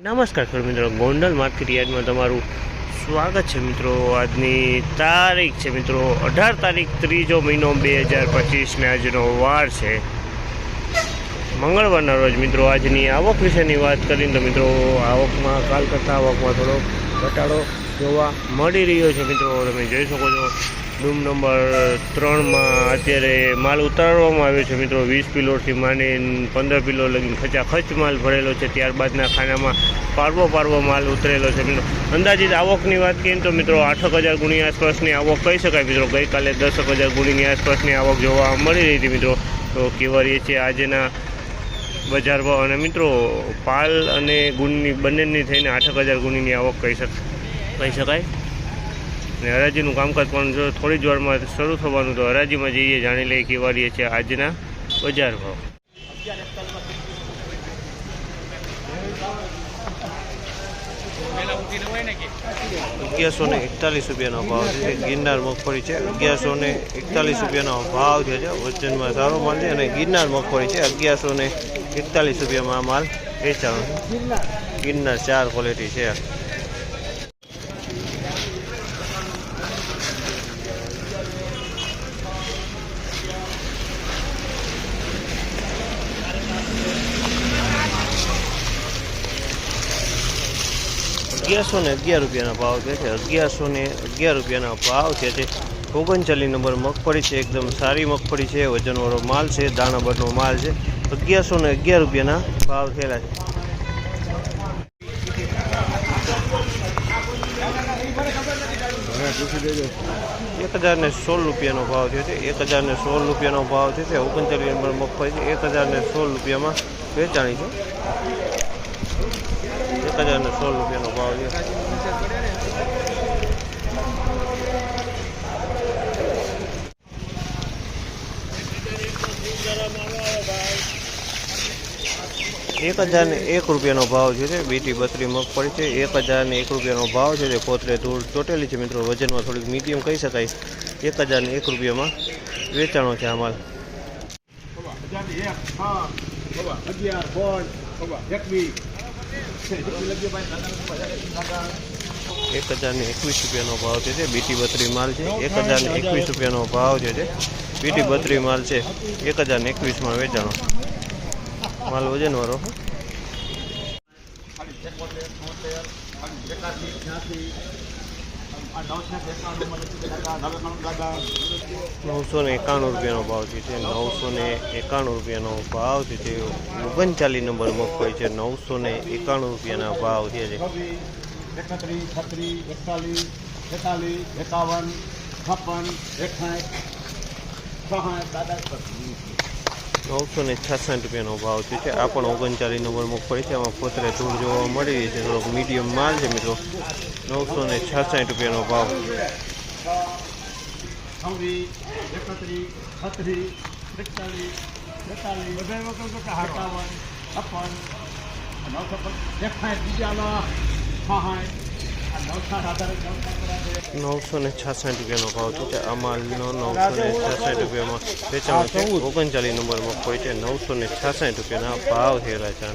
નમસ્કાર ખેડૂત મિત્રો, ગોંડલ માર્કેટ યાર્ડમાં તમારું સ્વાગત છે મિત્રો. આજની તારીખ છે મિત્રો, અઢાર તારીખ, ત્રીજો મહિનો બે હજાર પચીસને આજનો વાર છે. મંગળવારના રોજ મિત્રો, આજની આવક વિશેની વાત કરીને તો મિત્રો, આવકમાં કાલ કરતાં આવકમાં થોડો ઘટાડો જોવા મળી રહ્યો છે મિત્રો. તમે જોઈ શકો છો, રૂમ નંબર ત્રણમાં અત્યારે માલ ઉતારવામાં આવ્યો છે મિત્રો. વીસ કિલોથી માંડીને પંદર કિલો લગીને ખચાખચ માલ ભરેલો છે. ત્યારબાદના ખાનામાં પારવો પારવો માલ ઉતરેલો છે મિત્રો. અંદાજિત આવકની વાત કરીએ તો મિત્રો આઠક હજાર ગુણી આસપાસની આવક કહી શકાય મિત્રો. ગઈકાલે દસક હજાર ગુણીની આસપાસની આવક જોવા મળી રહી હતી મિત્રો. તો રહીએ છીએ આજના બજાર ભાવ અને મિત્રો, પાલ અને ગુણની, બંનેની થઈને આઠક હજાર ગુણીની આવક કહી શક, કહી શકાય. અને હરાજીનું કામકાજ પણ જો થોડી જ વારમાં શરૂ થવાનું, તો હરાજીમાં જઈએ, જાણી લઈએ કેવા રહીએ છીએ આજના બજાર ભાવ. અગિયારસો ને એકતાલીસ રૂપિયાનો ભાવ છે. ગિરનાર મગફળી છે અગિયારસો ને એકતાલીસ રૂપિયાનો ભાવ છે. વજનમાં સારો માલ છે અને ગિરનાર મગફળી છે અગિયારસો ને એકતાલીસ રૂપિયામાં માલ વેચાણો છે. ચાર ક્વોલિટી છે. અગિયારસો ને અગિયાર રૂપિયાના ભાવ છે છે. અગિયારસો ને અગિયાર રૂપિયાના ભાવ છે તે ઓગણચાલીસ નંબર મગફળી છે. એકદમ સારી મગફળી છે. વજનવાળો માલ છે. દાણાબરનો માલ છે. અગિયારસો ને અગિયાર રૂપિયાના ભાવ થયેલા છે. એક હજાર ને સોળ રૂપિયાનો ભાવ થયો છે. એક હજાર ને સોળ રૂપિયાનો ભાવ થયો છે. ઓગણચાલીસ નંબર મગફળી છે. એક હજાર ને સોળ રૂપિયામાં વેચાણી છે એક હજાર ને સોળ રૂપિયાનો ભાવ છે. એક હજાર ને એક રૂપિયાનો ભાવ છે બીટી બત્રી મગફળી છે. એક હજાર ને એક રૂપિયાનો ભાવ છે, જે પોતરે ધૂળ ચોટેલી છે મિત્રો. વજનમાં થોડીક મીડિયમ કહી શકાય. એક હજાર ને એક રૂપિયામાં વેચાણો છે આ માલ. એક હજાર ને એકવીસ રૂપિયાનો ભાવ છે તે બીટી બત્રી માલ છે. એક હજાર ને એકવીસ રૂપિયાનો ભાવ છે તે બીટી બત્રી માલ છે. એક હજાર ને એકવીસમાં વેચાણો. માલ વજનવાળો નવસો ને એકાણું રૂપિયાનો ભાવ છે તે નવસો ને એકાણું રૂપિયાનો ભાવ છે તે ઓગણચાલીસ નંબર મગફળી છે. નવસો ને એકાણું રૂપિયાના ભાવ છે એકત્રીસ છત્રીસ એકતાલીસ એકતાલીસ એકાવન છપ્પન એકસાઠ છસાઠ દાદા નવસો ને છાસઠ રૂપિયાનો ભાવ થયો છે આ પણ ઓગણચાલીસ નંબર મગફળી છે. આમાં પોતરે ધૂળ જોવા મળી રહી છે. થોડોક મીડિયમ માલ છે મિત્રો. નવસો ને છાસઠ રૂપિયાનો ભાવ. નવસો નવસો ને છાસઠ રૂપિયાનો ભાવ છે આ માલનો નવસો ને છાસઠ રૂપિયામાં વેચાણ છે. ઓગણચાલીસ નંબરમાં કોઈ છે. નવસો ને છાસઠ રૂપિયાના ભાવ થયેલા છે.